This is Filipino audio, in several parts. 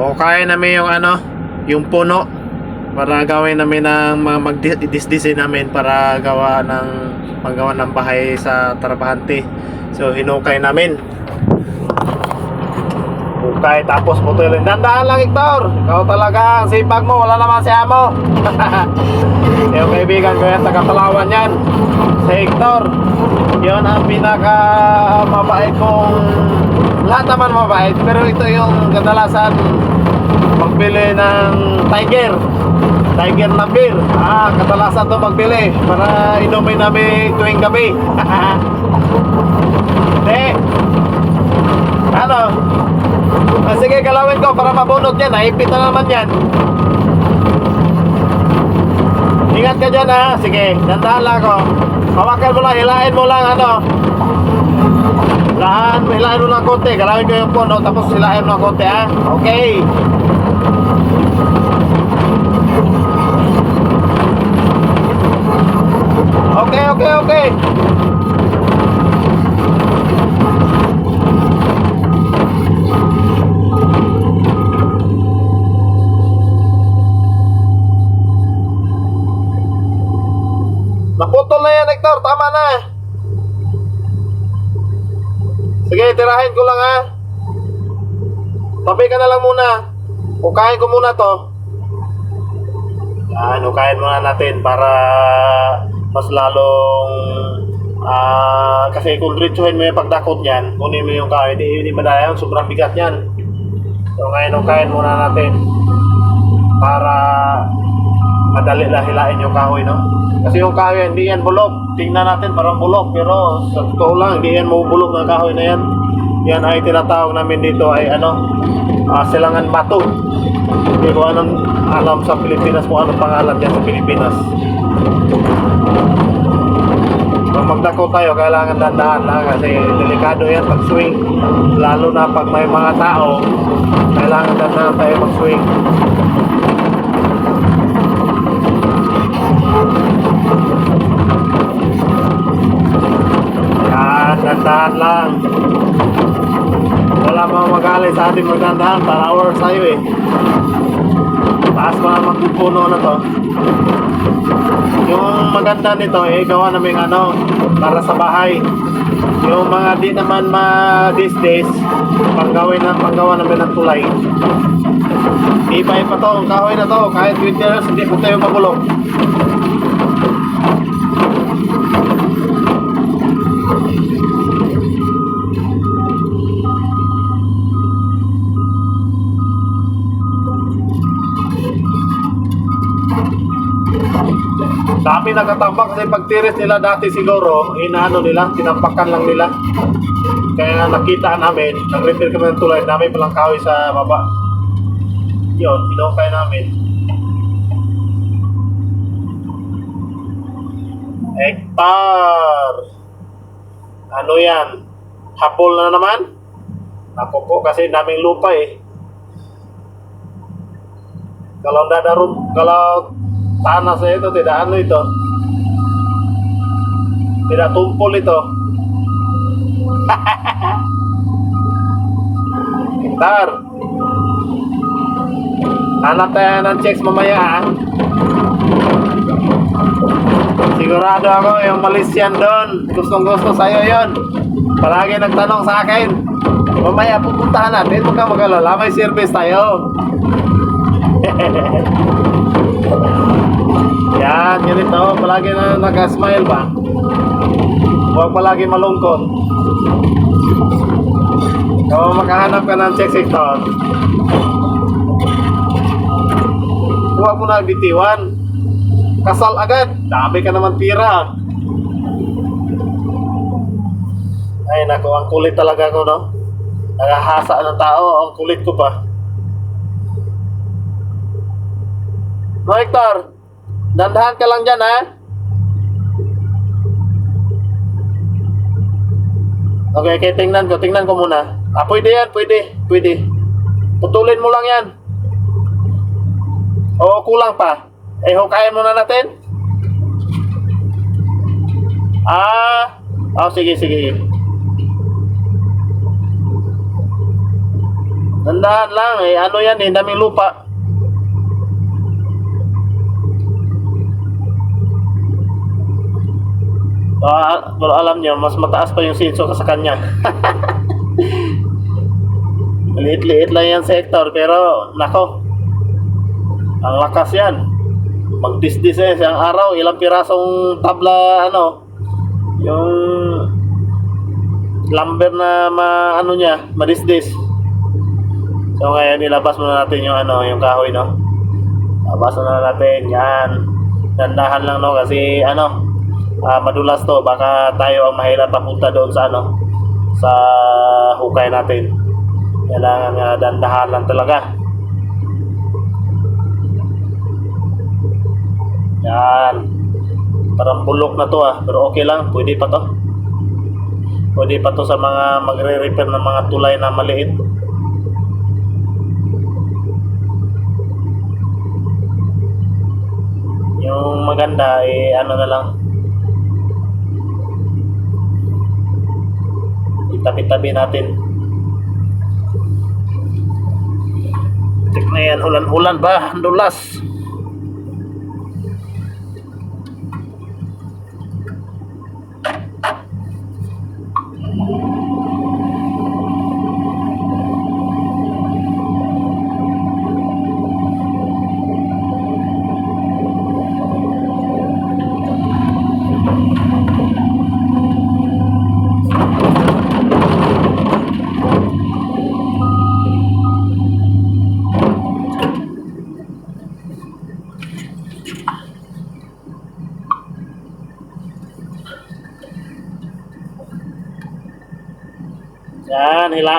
O kaya namin yung ano, yung puno para gawin namin ng mga mag-disdesign namin para gawa ng paggawa ng bahay sa Trabahante. So hinukay namin. Hukay tapos putulin. Dandaan lang Hector. Ikaw talaga ang sipag mo. Wala naman si Amo. yung kaibigan ko yan, taga Palawan yan. Si Hector. Yun ang pinaka mabait kong lahat naman mabait. Pero ito yung kadalasan magbili ng Tiger. Tiger na beer. Ah, kadalasan to magbili para inumin namin tuwing gabi. Hindi. Ano? Ah, sige, galawin ko para mabunot yan. Naipit na naman yan. Ingat ka dyan ha. Sige, dandahan lang ako. Hawakan mo lang, hilahin mo lang ano. Hilahan, hilahin mo lang konti. Galawin ko yung puno, tapos hilahin mo lang konti ha. Okay. Okay, okay, okay. Ukahin ko muna to. Yan, ukahin muna natin para mas lalong ah kasi kung diretsuhin mo yung pagdakot niyan, kunin mo yung kahoy, hindi, hindi madaya sobrang bigat niyan. So ngayon, ukahin muna natin para madali lang hilain yung kahoy, no? Kasi yung kahoy, hindi yan bulok. Tingnan natin, parang bulok. Pero sa totoo lang, hindi yan mabubulok ng kahoy na yan. Yan ay tinatawag namin dito ay ano, ah, silangan bato. Hindi ko anong alam sa Pilipinas kung anong pangalan yan sa Pilipinas. Pag magdako tayo, kailangan dandahan na kasi delikado yan pag swing. Lalo na pag may mga tao, kailangan dandahan tayo mag swing. Yan, dandahan lang. Wala mga magalit sa ating magdandahan para hours tayo eh. Taas pa naman kung puno na to. Yung maganda nito eh, gawa namin ano, para sa bahay. Yung mga di naman ma these days, panggawin na panggawa namin ng tulay. Ibay pa to, ang kahoy na to, kahit 20 years, hindi po tayo mabulok. Dami nagkatambak kasi pagtiris nila dati siguro, inaano nila, tinampakan lang nila. Kaya nakita namin, nag-repair kami ng tulay, dami palang kahoy sa baba. Yun, hinukay namin. Hektar! Ano yan? Hapol na naman? Ako po kasi daming lupa eh. Kalau dadarun, kalau tanah saya itu tidak anu itu. Tidak tumpul itu. Ntar anak tayo ng checks mamaya ah. sigurado ako yung Malaysian doon gustong gusto sa'yo yon. Palagi nagtanong sa akin mamaya pupuntahan natin huwag ka mag-alala may service tayo Yan, ganito. Palagi na nag-smile ba? Huwag palagi malungkot. Kung makahanap ka ng check sector, huwag mo na bitiwan. Kasal agad. Dami ka naman tira. Ay, nako, ang kulit talaga ko, no? Nagahasa ng tao, ang kulit ko pa. No, Hector, dandahan ka lang dyan, ha? Okay, okay, tingnan ko, tingnan ko muna. Ah, pwede yan, pwede, pwede. Putulin mo lang yan. Oo, kulang pa. Eh, hukayin muna natin. Ah, oh, sige, sige. Dandahan lang eh. Ano yan eh, daming lupa. Ah, pero alam niyo, mas mataas pa yung sinso sa kanya. Liit-liit lang yan sector, pero nako, ang lakas yan. Magdisdis eh, siyang araw, ilang pirasong tabla, ano, yung lumber na ma, ano niya, madisdis. So ngayon, ilabas muna natin yung ano, yung kahoy, no? Labas na natin, yan. Dandahan lang, no, kasi, ano, ah, madulas to, baka tayo ang mahirap papunta doon sa, ano, sa hukay natin. Kailangan nga dandahan lang talaga. Yan. Parang bulok na to ah. Pero okay lang. Pwede pa to. Pwede pa to sa mga magre-repair ng mga tulay na maliit. Yung maganda eh ano na lang. Itabi-tabi natin. Tik na yan. Ulan-ulan ba? Dulas.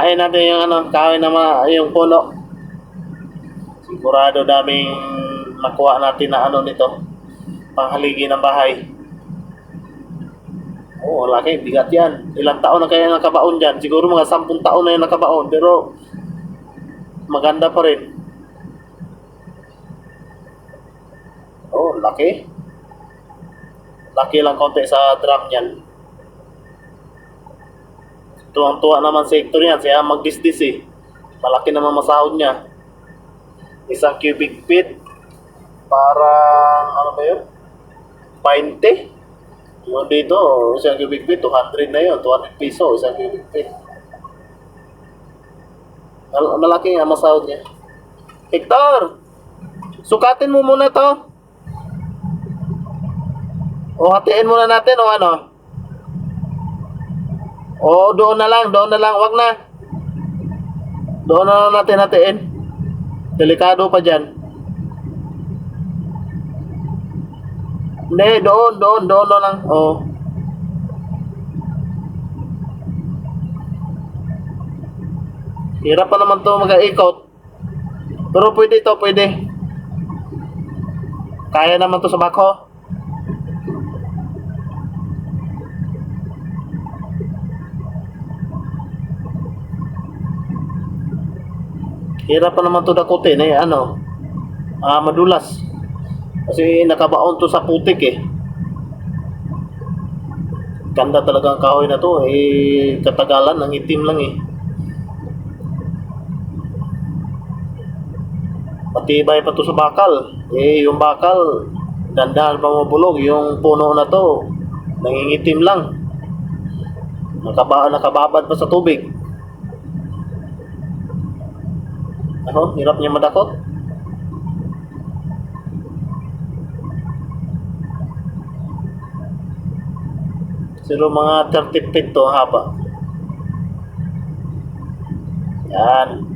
Hilain natin yung ano, kahoy na ma, yung puno. Sigurado daming makuha natin na ano nito. Panghaligi ng bahay. Oo, oh, laki, bigat yan. Ilang taon na kaya nakabaon dyan? Siguro mga sampung taon na yung nakabaon, pero maganda pa rin. Oh, laki. Laki lang konti sa drum niyan. Tuwang-tuwa naman sa Hector yan. Siya magdisdis eh. Malaki naman masahod niya. Isang cubic feet. Parang, ano ba yun? 20. Yung dito, isang cubic feet, 200 na yun. 200 piso, isang cubic feet. Mal- Malaki nga masahod niya. Hector! Sukatin mo muna to. O hatiin muna natin o ano? Oo, doon na lang, doon na lang, wag na. Doon na lang natin hatiin. Delikado pa dyan. Hindi, doon, doon, doon na lang. Oo. Hirap pa naman to mag-ikot. Pero pwede to, pwede. Kaya naman to sa bako. Hirap pa naman to dakutin eh, ano, ah, madulas. Kasi nakabaon to sa putik eh. Ganda talaga ang kahoy na to eh, katagalan, ang itim lang eh. Matibay pa to sa bakal. Eh, yung bakal, dandahan pa mabulog. Yung puno na to, nangingitim lang. Nakaba nakababad pa sa tubig. Ano? Hirap niya madakot? Siguro mga 30 feet to haba. Yan,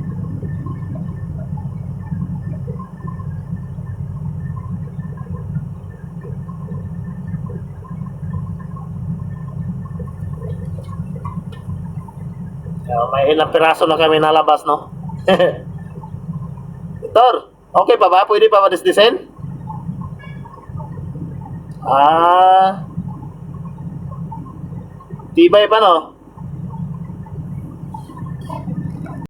may ilang piraso na kami nalabas, no? Tor, okay pa ba? Pwede pa ba disdisen? Ah. Tibay pa no?